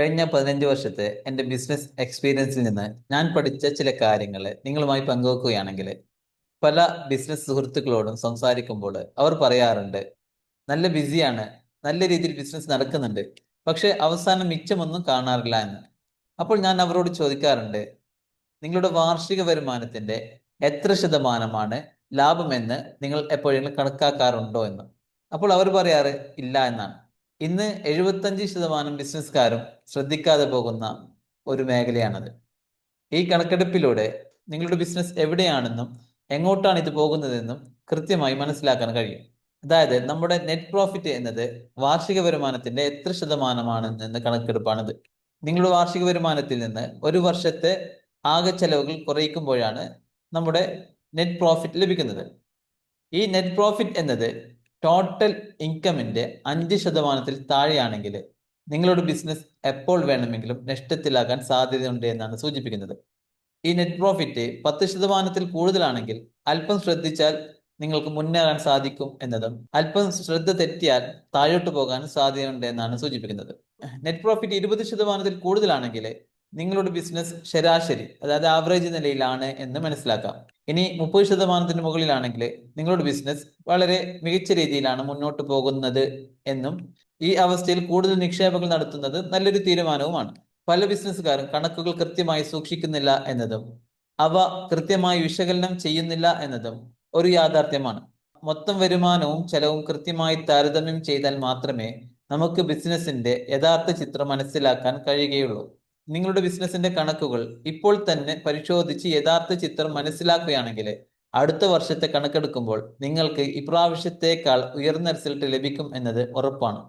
കഴിഞ്ഞ പതിനഞ്ച് വർഷത്തെ എന്റെ ബിസിനസ് എക്സ്പീരിയൻസിൽ നിന്ന് ഞാൻ പഠിച്ച ചില കാര്യങ്ങൾ നിങ്ങളുമായി പങ്കുവെക്കുകയാണെങ്കിൽ പല ബിസിനസ് സുഹൃത്തുക്കളോടും സംസാരിക്കുമ്പോൾ അവർ പറയാറുണ്ട് നല്ല ബിസിയാണ് നല്ല രീതിയിൽ ബിസിനസ് നടക്കുന്നുണ്ട് പക്ഷേ അവസാനം മിച്ചമൊന്നും കാണാറില്ല എന്ന്. അപ്പോൾ ഞാൻ അവരോട് ചോദിക്കാറുണ്ട് നിങ്ങളുടെ വാർഷിക വരുമാനത്തിന്റെ എത്ര ശതമാനമാണ് ലാഭമെന്ന് നിങ്ങൾ എപ്പോഴെങ്കിലും കണക്കാക്കാറുണ്ടോ എന്ന്? അപ്പോൾ അവർ പറയാറ് ഇല്ല എന്നാണ്. ഇന്ന് എഴുപത്തഞ്ച് ശതമാനം ബിസിനസ്സുകാരും ശ്രദ്ധിക്കാതെ പോകുന്ന ഒരു മേഖലയാണത്. ഈ കണക്കെടുപ്പിലൂടെ നിങ്ങളുടെ ബിസിനസ് എവിടെയാണെന്നും എങ്ങോട്ടാണ് ഇത് പോകുന്നതെന്നും കൃത്യമായി മനസ്സിലാക്കാൻ കഴിയും. അതായത് നമ്മുടെ നെറ്റ് പ്രോഫിറ്റ് എന്നത് വാർഷിക വരുമാനത്തിന്റെ എത്ര ശതമാനമാണ് എന്ന കണക്കെടുപ്പാണിത്. നിങ്ങളുടെ വാർഷിക വരുമാനത്തിൽ നിന്ന് ഒരു വർഷത്തെ ആകെ ചെലവുകൾ കുറയ്ക്കുമ്പോഴാണ് നമ്മുടെ നെറ്റ് പ്രോഫിറ്റ് ലഭിക്കുന്നത്. ഈ നെറ്റ് പ്രോഫിറ്റ് എന്നത് ടോട്ടൽ ഇൻകമിന്റെ അഞ്ച് ശതമാനത്തിൽ താഴെയാണെങ്കിൽ നിങ്ങളുടെ ബിസിനസ് എപ്പോൾ വേണമെങ്കിലും നഷ്ടത്തിലാകാൻ സാധ്യതയുണ്ട് എന്നാണ് സൂചിപ്പിക്കുന്നത്. ഈ നെറ്റ് പ്രോഫിറ്റ് പത്ത് ശതമാനത്തിൽ കൂടുതലാണെങ്കിൽ അല്പം ശ്രദ്ധിച്ചാൽ നിങ്ങൾക്ക് മുന്നേറാൻ സാധിക്കും എന്നതും അല്പം ശ്രദ്ധ തെറ്റിയാൽ താഴോട്ട് പോകാൻ സാധ്യതയുണ്ട് എന്നാണ് സൂചിപ്പിക്കുന്നത്. നെറ്റ് പ്രോഫിറ്റ് ഇരുപത് ശതമാനത്തിൽ കൂടുതലാണെങ്കിൽ നിങ്ങളുടെ ബിസിനസ് ശരാശരി അതായത് ആവറേജ് നിലയിലാണ് എന്ന് മനസ്സിലാക്കാം. ഇനി മുപ്പത് ശതമാനത്തിന് മുകളിലാണെങ്കിൽ നിങ്ങളുടെ ബിസിനസ് വളരെ മികച്ച രീതിയിലാണ് മുന്നോട്ട് പോകുന്നത് എന്നും ഈ അവസ്ഥയിൽ കൂടുതൽ നിക്ഷേപങ്ങൾ നടത്തുന്നത് നല്ലൊരു തീരുമാനവുമാണ്. പല ബിസിനസ്സുകാരും കണക്കുകൾ കൃത്യമായി സൂക്ഷിക്കുന്നില്ല എന്നതും അവ കൃത്യമായി വിശകലനം ചെയ്യുന്നില്ല എന്നതും ഒരു യാഥാർത്ഥ്യമാണ്. മൊത്തം വരുമാനവും ചെലവും കൃത്യമായി താരതമ്യം ചെയ്താൽ മാത്രമേ നമുക്ക് ബിസിനസിന്റെ യഥാർത്ഥ ചിത്രം മനസ്സിലാക്കാൻ കഴിയുകയുള്ളൂ. നിങ്ങളുടെ ബിസിനസിന്റെ കണക്കുകൾ ഇപ്പോൾ തന്നെ പരിശോധിച്ച് യഥാർത്ഥ ചിത്രം മനസ്സിലാക്കുകയാണെങ്കിൽ അടുത്ത വർഷത്തെ കണക്കെടുക്കുമ്പോൾ നിങ്ങൾക്ക് ഇപ്രാവശ്യത്തേക്കാൾ ഉയർന്ന റിസൾട്ട് ലഭിക്കും എന്നത് ഉറപ്പാണ്.